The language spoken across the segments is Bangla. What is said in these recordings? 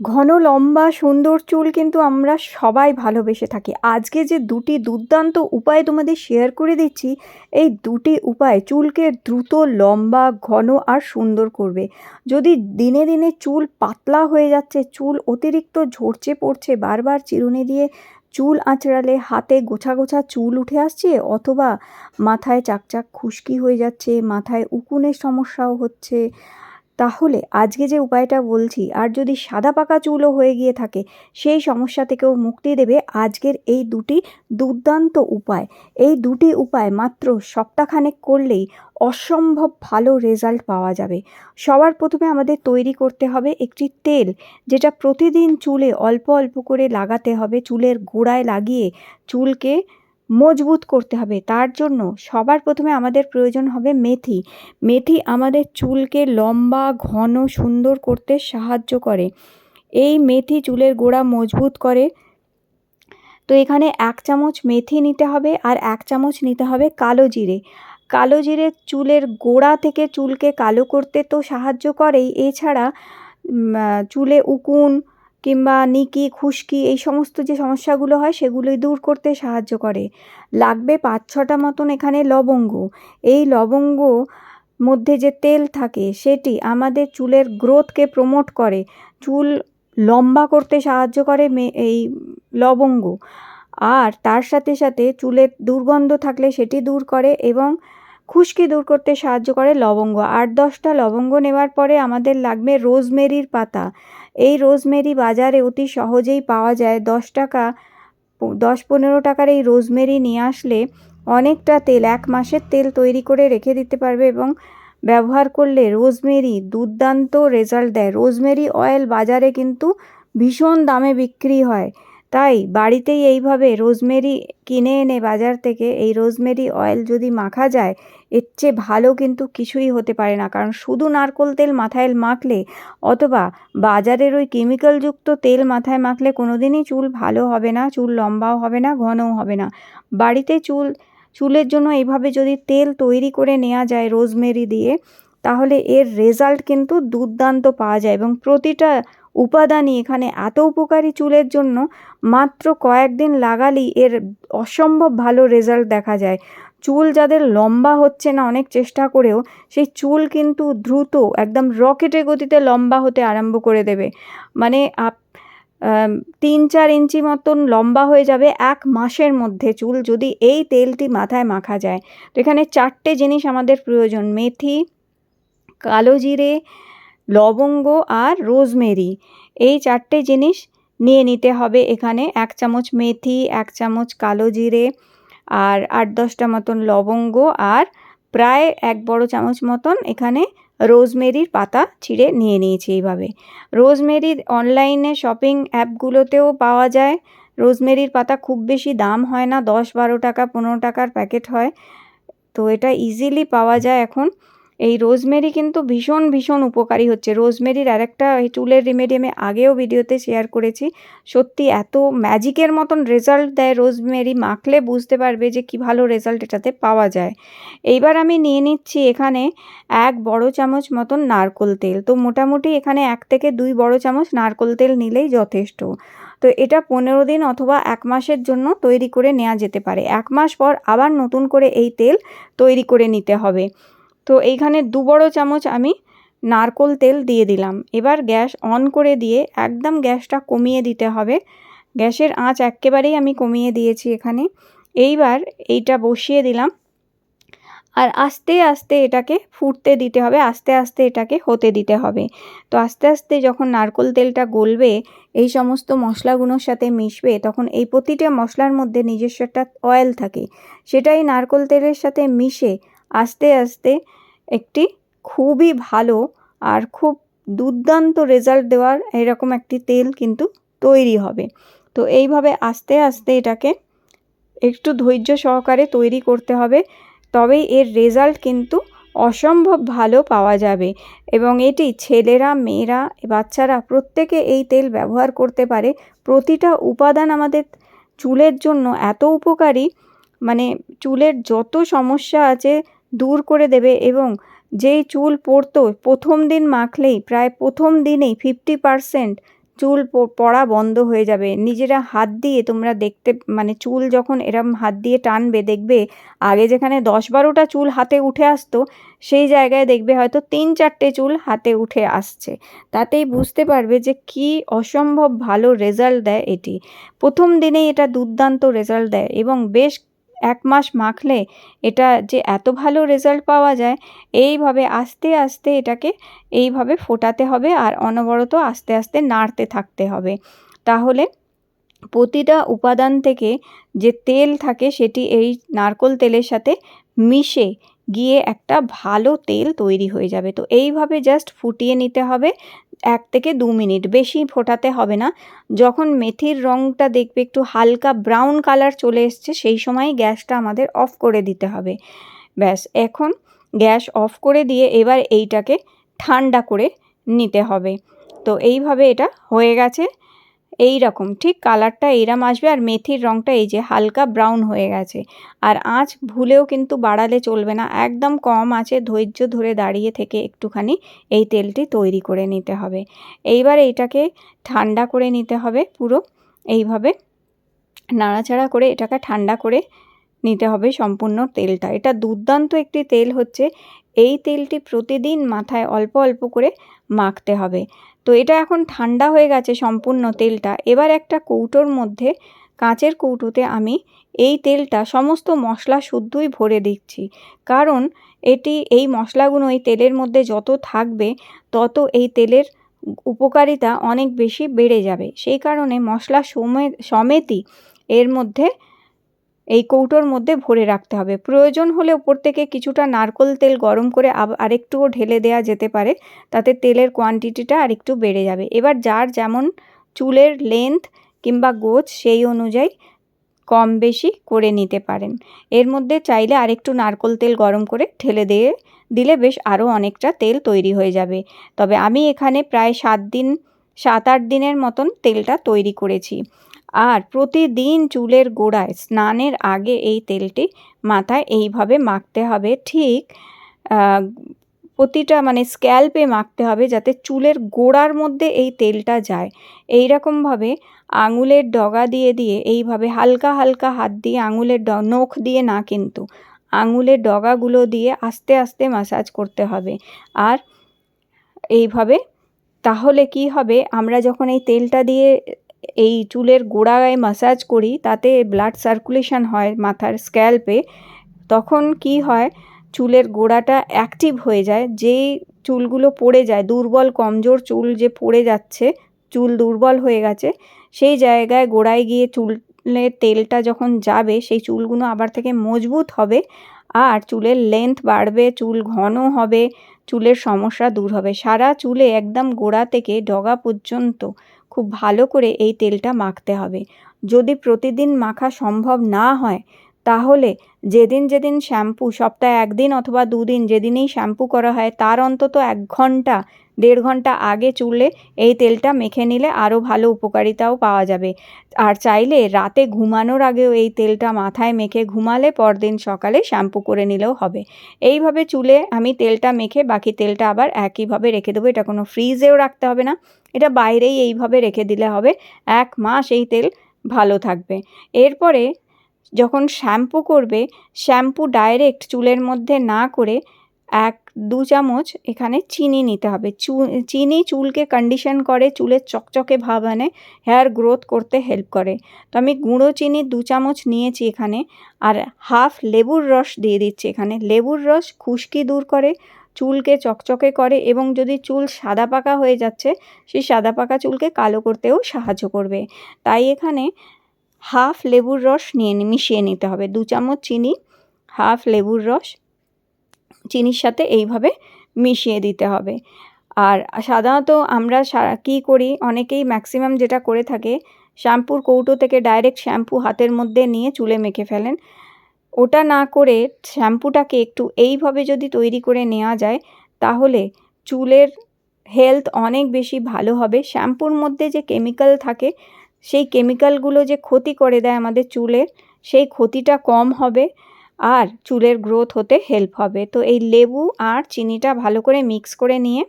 ঘন, লম্বা, সুন্দর চুল কিন্তু আমরা সবাই ভালোবেসে থাকি। আজকে যে দুটি দুর্দান্ত উপায় তোমাদের শেয়ার করে দিচ্ছি, এই দুটি উপায় চুলকে দ্রুত, লম্বা, ঘন আর সুন্দর করবে। যদি দিনে দিনে চুল পাতলা হয়ে যাচ্ছে, চুল অতিরিক্ত ঝরছে, পড়ছে, বারবার চিরুনি দিয়ে চুল আঁচড়ালে হাতে গোছা গোছা চুল উঠে আসছে অথবা মাথায় চাকচাক খুশকি হয়ে যাচ্ছে, মাথায় উকুনের সমস্যাও হচ্ছে তাহলে আজকে যে উপায়টা বলছি, আর যদি সাদা পাকা চুলও হয়ে গিয়ে থাকে, সেই সমস্যা থেকেও মুক্তি দেবে আজকের এই দুটি দুর্দান্ত উপায়। এই দুটি উপায় মাত্র সপ্তাহখানেক করলেই অসম্ভব ভালো রেজাল্ট পাওয়া যাবে। সবার প্রথমে আমাদের তৈরি করতে হবে একটি তেল, যেটা প্রতিদিন চুলে অল্প অল্প করে লাগাতে হবে, চুলের গোড়ায় লাগিয়ে চুলকে মজবুত করতে হবে। তার জন্য সবার প্রথমে আমাদের প্রয়োজন হবে মেথি। মেথি আমাদের চুলকে লম্বা, ঘন, সুন্দর করতে সাহায্য করে। এই মেথি চুলের গোড়া মজবুত করে। তো এখানে এক চামচ মেথি নিতে হবে আর এক চামচ নিতে হবে কালো জিরে। কালো জিরে চুলের গোড়া থেকে চুলকে কালো করতে তো সাহায্য করেই। এছাড়া চুলে উকুন কিংবা নিকি, খুশকি এই সমস্ত যে সমস্যাগুলো হয় সেগুলোই দূর করতে সাহায্য করে। লাগবে পাঁচ ছটা মতন এখানে লবঙ্গ। এই লবঙ্গ মধ্যে যে তেল থাকে সেটি আমাদের চুলের গ্রোথকে প্রমোট করে। চুল লম্বা করতে সাহায্য করে এই লবঙ্গ। আর তার সাথে সাথে চুলের দুর্গন্ধ থাকলে সেটি দূর করে এবং খুশকি দূর করতে সাহায্য করে লবঙ্গ। আট দশটা লবঙ্গ নেওয়ার পরে আমাদের লাগবে রোজমেরির পাতা। এই রোজমেরি বাজারে অতি সহজেই পাওয়া যায়। দশ টাকা, দশ পনেরো টাকার এই রোজমেরি নিয়ে আসলে অনেকটা তেল, এক মাসের তেল তৈরি করে রেখে দিতে পারবে এবং ব্যবহার করলে রোজমেরি দুর্দান্ত রেজাল্ট দেয়। রোজমেরি অয়েল বাজারে কিন্তু ভীষণ দামে বিক্রি হয়। তাই বাড়িতেই এইভাবে রোজমেরি কিনে এনে বাজার থেকে এই রোজমেরি অয়েল যদি মাখা যায়, এর চেয়ে ভালো কিন্তু কিছুই হতে পারে না। কারণ শুধু নারকোল তেল মাথায় মাখলে অথবা বাজারের ওই কেমিক্যালযুক্ত তেল মাথায় মাখলে কোনো দিনই চুল ভালো হবে না, চুল লম্বাও হবে না, ঘনও হবে না। বাড়িতে চুল, চুলের জন্য এইভাবে যদি তেল তৈরি করে নেওয়া যায় রোজমেরি দিয়ে, তাহলে এর রেজাল্ট কিন্তু দুর্দান্ত পাওয়া যায় এবং প্রতিটা উপাদানই এখানে এত উপকারী চুলের জন্য, মাত্র কয়েকদিন লাগালেই এর অসম্ভব ভালো রেজাল্ট দেখা যায়। চুল যাদের লম্বা হচ্ছে না অনেক চেষ্টা করেও, সেই চুল কিন্তু দ্রুত একদম রকেটের গতিতে লম্বা হতে আরম্ভ করে দেবে। মানে আপ তিন চার ইঞ্চি মতন লম্বা হয়ে যাবে এক মাসের মধ্যে চুল যদি এই তেলটি মাথায় মাখা যায়। তো এখানে চারটে জিনিস আমাদের প্রয়োজন, মেথি, কালো জিরে লবঙ্গ আর রোজমেরি। এই চারটে জিনিস নিয়ে নিতে হবে এখানে। এক চামচ মেথি, এক চামচ কালো জিরে আর আট দশটা মতন লবঙ্গ আর প্রায় এক বড় চামচ মতন এখানে রোজমেরির পাতা ছিঁড়ে নিয়ে নিয়েছি এইভাবে। রোজমেরির অনলাইনে শপিং অ্যাপগুলোতেও পাওয়া যায়। রোজমেরির পাতা খুব বেশি দাম হয় না, দশ বারো টাকা, পনেরো টাকার প্যাকেট হয়। তো এটা ইজিলি পাওয়া যায় এখন। এই রোজমেরি কিন্তু ভীষণ ভীষণ উপকারী হচ্ছে। রোজমেরির আরেকটা এই চুলের রেমেডি আমি আগেও ভিডিওতে শেয়ার করেছি। সত্যি এত ম্যাজিকের মতন রেজাল্ট দেয় রোজমেরি, মাখলে বুঝতে পারবে যে কি ভালো রেজাল্ট এটাতে পাওয়া যায়। এইবার আমি নিয়ে নিচ্ছি এখানে এক বড় চামচ মতন নারকোল তেল। তো মোটামুটি এখানে এক থেকে দুই বড় চামচ নারকোল তেল নিলেই যথেষ্ট। তো এটা পনেরো দিন অথবা এক মাসের জন্য তৈরি করে নেওয়া যেতে পারে। এক মাস পর আবার নতুন করে এই তেল তৈরি করে নিতে হবে। তো এইখানে দু বড়ো চামচ আমি নারকোল তেল দিয়ে দিলাম। এবার গ্যাস অন করে দিয়ে একদম গ্যাসটা কমিয়ে দিতে হবে। গ্যাসের আঁচ একেবারেই আমি কমিয়ে দিয়েছি এখানে। এইবার এইটা বসিয়ে দিলাম। আর আস্তে আস্তে এটাকে ফুটতে দিতে হবে, আস্তে আস্তে এটাকে হতে দিতে হবে। তো আস্তে আস্তে যখন নারকোল তেলটা গলবে, এই সমস্ত মশলাগুলোর সাথে মিশবে, তখন এই প্রতিটা মশলার মধ্যে নিজস্ব একটা অয়েল থাকে। সেটাই নারকোল তেলের সাথে মিশে আস্তে আস্তে একটি খুবই ভালো আর খুব দুর্দান্ত রেজাল্ট দেওয়ার এরকম একটি তেল কিন্তু তৈরি হবে। তো এইভাবে আস্তে আস্তে এটাকে একটু ধৈর্য সহকারে তৈরি করতে হবে, তবেই এর রেজাল্ট কিন্তু অসম্ভব ভালো পাওয়া যাবে। এবং এটি ছেলেরা, মেয়েরা, বাচ্চারা প্রত্যেকে এই তেল ব্যবহার করতে পারে। প্রতিটা উপাদান আমাদের চুলের জন্য এত উপকারী মানে চুলের যত সমস্যা আছে দূর করে দেবে এবং যেই চুল পড়তো প্রথম দিন মাখলেই প্রায় প্রথম দিনেই ফিফটি পারসেন্ট চুল পড়া বন্ধ হয়ে যাবে। নিজেরা হাত দিয়ে তোমরা দেখতে মানে চুল যখন এরম হাত দিয়ে টানবে, দেখবে আগে যেখানে দশ বারোটা চুল হাতে উঠে আসতো, সেই জায়গায় দেখবে হয়তো তিন চারটে চুল হাতে উঠে আসছে। তাতেই বুঝতে পারবে যে কি অসম্ভব ভালো রেজাল্ট দেয় এটি। প্রথম দিনেই এটা দুর্দান্ত রেজাল্ট দেয় এবং বেশ এক মাস মাখলে এটা যে এত ভালো রেজাল্ট পাওয়া যায়, এইভাবে আস্তে আস্তে এটাকে এইভাবে ফোটাতে হবে আর অনবরত আস্তে আস্তে নাড়তে থাকতে হবে। তাহলে প্রতিটা উপাদান থেকে যে তেল থাকে সেটি এই নারকোল তেলের সাথে মিশে গিয়ে একটা ভালো তেল তৈরি হয়ে যাবে। তো এইভাবে জাস্ট ফুটিয়ে নিতে হবে। এক থেকে দু মিনিট, বেশি ফোটাতে হবে না। যখন মেথির রঙটা দেখবে একটু হালকা ব্রাউন কালার চলে এসছে, সেই সময় গ্যাসটা আমাদের অফ করে দিতে হবে। ব্যাস, এখন গ্যাস অফ করে দিয়ে এবার এইটাকে ঠান্ডা করে নিতে হবে। তো এইভাবে এটা হয়ে গেছে। এই রকম ঠিক কালারটা এইরাম আসবে আর মেথির রঙটা এই যে হালকা ব্রাউন হয়ে গেছে। আর আঁচ ভুলেও কিন্তু বাড়ালে চলবে না, একদম কম আছে ধৈর্য ধরে দাঁড়িয়ে থেকে একটুখানি এই তেলটি তৈরি করে নিতে হবে। এইবার এইটাকে ঠান্ডা করে নিতে হবে পুরো, এইভাবে নাড়াচাড়া করে এটাকে ঠান্ডা করে নিতে হবে সম্পূর্ণ তেলটা। এটা দুর্দান্ত একটি তেল হচ্ছে, এই তেলটি প্রতিদিন মাথায় অল্প অল্প করে মাখতে হবে। তো এটা এখন ঠান্ডা হয়ে গেছে সম্পূর্ণ তেলটা। এবার একটা কৌটোর মধ্যে, কাঁচের কৌটোতে আমি এই তেলটা, সমস্ত মশলা শুদ্ধই ভরে দিচ্ছি। কারণ এটি, এই মশলাগুলো এই তেলের মধ্যে যত থাকবে, তত এই তেলের উপকারিতা অনেক বেশি বেড়ে যাবে। সেই কারণে মশলা সমেত, সমেতই এর মধ্যে কৌটোর মধ্যে ভরে রাখতে হবে। প্রয়োজন হলে ওপর থেকে কিছুটা নারকোল তেল গরম করে আরেকটুও ঢেলে দেওয়া যেতে পারে, তাতে তেলের কোয়ান্টিটিটা আরেকটু বেড়ে যাবে। এবার যার যেমন চুলের লেন্থ কিংবা গোছ সেই অনুযায়ী কম বেশি করে নিতে পারেন। এর মধ্যে চাইলে আরেকটু নারকোল তেল গরম করে ঢেলে দিয়ে দিলে বেশ আরও অনেকটা তেল তৈরি হয়ে যাবে। তবে আমি এখানে প্রায় সাত দিন, সাত আট দিনের মতন তেলটা তৈরি করেছি। আর প্রতিদিন চুলের গোড়ায় স্নানের আগে এই তেলটি মাথায় এইভাবে মাখতে হবে। ঠিক প্রতিটা মানে স্ক্যাল্পে মাখতে হবে যাতে চুলের গোড়ার মধ্যে এই তেলটা যায়। এই রকমভাবে আঙুলের ডগা দিয়ে দিয়ে এইভাবে হালকা হালকা হাত দিয়ে আঙুলের ড, নখ দিয়ে না কিন্তু, আঙুলের ডগাগুলো দিয়ে আস্তে আস্তে মাসাজ করতে হবে। আর এইভাবে, তাহলে কি হবে? আমরা যখন এই তেলটা দিয়ে এই চুলের গোড়ায় মাসাজ করি, তাতে ব্লাড সার্কুলেশন হয় মাথার স্ক্যাল্পে তখন কি হয়, চুলের গোড়াটা অ্যাক্টিভ হয়ে যায়, যেই চুলগুলো পড়ে যায়, দুর্বল কমজোর চুল যে পড়ে যাচ্ছে, চুল দুর্বল হয়ে গেছে, সেই জায়গায় গোড়ায় গিয়ে চুলের তেলটা যখন যাবে, সেই চুলগুলো আবার থেকে মজবুত হবে, আর চুলের লেন্থ বাড়বে, চুল ঘন হবে, চুলের সমস্যা দূর হবে। সারা চুলে একদম গোড়া থেকে ডগা পর্যন্ত খুব ভালো করে এই তেলটা মাখতে হবে। যদি প্রতিদিন মাখা সম্ভব না হয় তাহলে যেদিন যেদিন শ্যাম্পু, সপ্তাহে একদিন অথবা দুদিন যেদিনেই শ্যাম্পু করা হয়, তার অন্তত এক ঘণ্টা, দেড় ঘণ্টা আগে চুলে এই তেলটা মেখে নিলে আরও ভালো উপকারিতাও পাওয়া যাবে। আর চাইলে রাতে ঘুমানোর আগেও এই তেলটা মাথায় মেখে ঘুমালে পরদিন সকালে শ্যাম্পু করে নিলেও হবে। এইভাবে চুলে আমি তেলটা মেখে বাকি তেলটা আবার একইভাবে রেখে দেবো। এটা কোনো ফ্রিজেও রাখতে হবে না। এটা বাইরেই এইভাবে রেখে দিলে হবে। এক মাস এই তেল ভালো থাকবে। এরপরে যখন শ্যাম্পু করবে, শ্যাম্পু ডাইরেক্ট চুলের মধ্যে না করে এক, দু চামচ এখানে চিনি নিতে হবে। চিনি চুলকে কন্ডিশন করে, চুলের চকচকে ভাব আনে হেয়ার গ্রোথ করতে হেল্প করে। তো আমি গুঁড়ো চিনি দু চামচ নিয়েছি এখানে আর হাফ লেবুর রস দিয়ে দিচ্ছি এখানে। লেবুর রস খুশকি দূর করে, চুলকে চকচকে করে এবং যদি চুল সাদা পাকা হয়ে যাচ্ছে, সেই সাদা পাকা চুলকে কালো করতেও সাহায্য করবে। তাই এখানে হাফ লেবুর রস নিয়ে মিশিয়ে নিতে হবে। দু চামচ চিনি, হাফ লেবুর রস, চিনির সাথে এইভাবে মিশিয়ে দিতে হবে। আর সাধারণত আমরা কী করি, অনেকেই ম্যাক্সিমাম যেটা করে থাকে, শ্যাম্পুর কৌটো থেকে ডাইরেক্ট শ্যাম্পু হাতের মধ্যে নিয়ে চুলে মেখে ফেলেন। ওটা না করে শ্যাম্পুটাকে একটু এইভাবে যদি তৈরি করে নেওয়া যায়, তাহলে চুলের হেলথ অনেক বেশি ভালো হবে। শ্যাম্পুর মধ্যে যে কেমিক্যাল থাকে সেই কেমিক্যালগুলো যে ক্ষতি করে দেয় আমাদের চুলের, সেই ক্ষতিটা কম হবে আর চুলের গ্রোথ হতে হেল্প হবে। তো এই লেবু আর চিনিটা ভালো করে মিক্স করে নিয়ে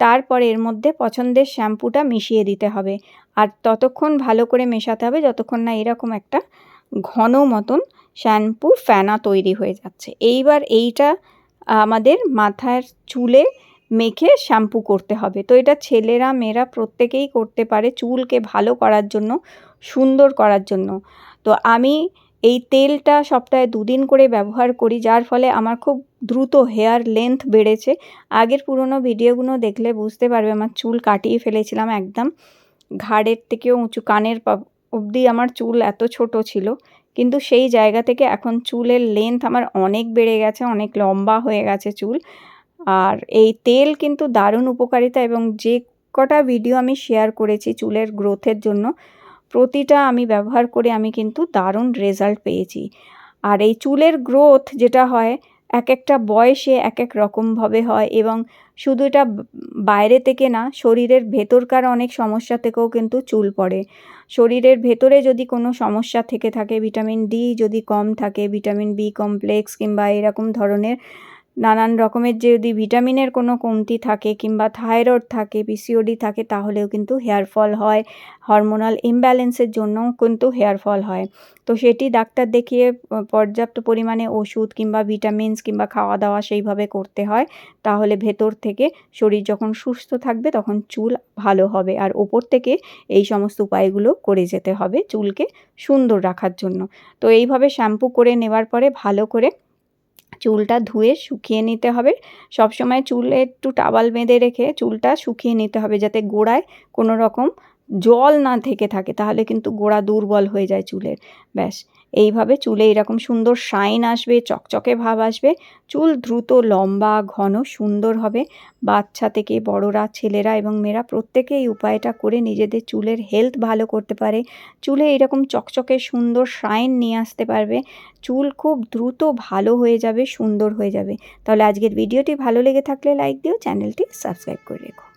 তারপর এর মধ্যে পছন্দের শ্যাম্পুটা মিশিয়ে দিতে হবে। আর ততক্ষণ ভালো করে মেশাতে হবে যতক্ষণ না এরকম একটা ঘন মতন শ্যাম্পু ফেনা তৈরি হয়ে যাচ্ছে। এইবার এইটা আমাদের মাথার চুলে মেখে শ্যাম্পু করতে হবে। তো এটা ছেলেরা, মেয়েরা প্রত্যেকেই করতে পারে চুলকে ভালো করার জন্য, সুন্দর করার জন্য। তো আমি এই তেলটা সপ্তাহে দুদিন করে ব্যবহার করি, যার ফলে আমার খুব দ্রুত হেয়ার লেন্থ বেড়েছে। আগের পুরনো ভিডিওগুলো দেখলে বুঝতে পারবে, আমার চুল কাটিয়ে ফেলেছিলাম একদম। ঘাড়ের থেকেও উঁচু, কানের অবধি আমার চুল এত ছোট ছিল। কিন্তু সেই জায়গা থেকে এখন চুলের লেন্থ আমার অনেক বেড়ে গেছে, অনেক লম্বা হয়ে গেছে চুল। আর এই তেল কিন্তু দারুণ উপকারিতা এবং যে কটা ভিডিও আমি শেয়ার করেছি চুলের গ্রোথের জন্য, প্রতিটা আমি ব্যবহার করে আমি কিন্তু দারুণ রেজাল্ট পেয়েছি। আর এই চুলের গ্রোথ যেটা হয় এক একটা বয়সে এক এক রকমভাবে হয় এবং শুধু এটা বাইরে থেকে না, শরীরের ভেতরকার অনেক সমস্যা থেকেও কিন্তু চুল পড়ে। শরীরের ভেতরে যদি কোনো সমস্যা থেকে থাকে ভিটামিন ডি যদি কম থাকে ভিটামিন বি কমপ্লেক্স কিংবা এরকম ধরনের নানান রকমের যদি ভিটামিনের কোনো কমতি থাকে কিংবা থাইরয়েড থাকে পিসিওডি থাকে, তাহলেও কিন্তু হেয়ার ফল হয়। হরমোনাল ইমব্যালেন্সের জন্যও কিন্তু হেয়ার ফল হয়। তো সেটি ডাক্তার দেখিয়ে পর্যাপ্ত পরিমাণে ওষুধ কিংবা ভিটামিনস কিংবা খাওয়া দাওয়া সেইভাবে করতে হয়, তাহলে ভেতর থেকে শরীর যখন সুস্থ থাকবে তখন চুল ভালো হবে। আর ওপর থেকে এই সমস্ত উপায়গুলো করে যেতে হবে চুলকে সুন্দর রাখার জন্য। তো এইভাবে শ্যাম্পু করে নেওয়ার পরে ভালো করে চুলটা ধুয়ে শুকিয়ে নিতে হবে। সব সময় চুলে একটু টাওয়াল বেঁধে রেখে চুলটা শুকিয়ে নিতে হবে যাতে গোড়ায় কোনো রকম জল না থেকে থাকে, তাহলে কিন্তু গোড়া দুর্বল হয়ে যায় চুলের। ব্যাস। এইভাবে চুলে এরকম সুন্দর শাইন আসবে, চকচকে ভাব আসবে। চুল দ্রুত লম্বা, ঘন, সুন্দর হবে। বাচ্চা থেকে বড়রা, ছেলেরা এবং মেয়েরা প্রত্যেকে এই উপায়টা করে নিজেদের চুলের হেলথ ভালো করতে পারে। চুলে এরকম চকচকে, সুন্দর শাইন নিয়ে আসতে পারবে। চুল খুব দ্রুত ভালো হয়ে যাবে, সুন্দর হয়ে যাবে। তাহলে আজকের ভিডিওটি ভালো লেগে থাকলে লাইক দিও, চ্যানেলটি সাবস্ক্রাইব করে রেখো।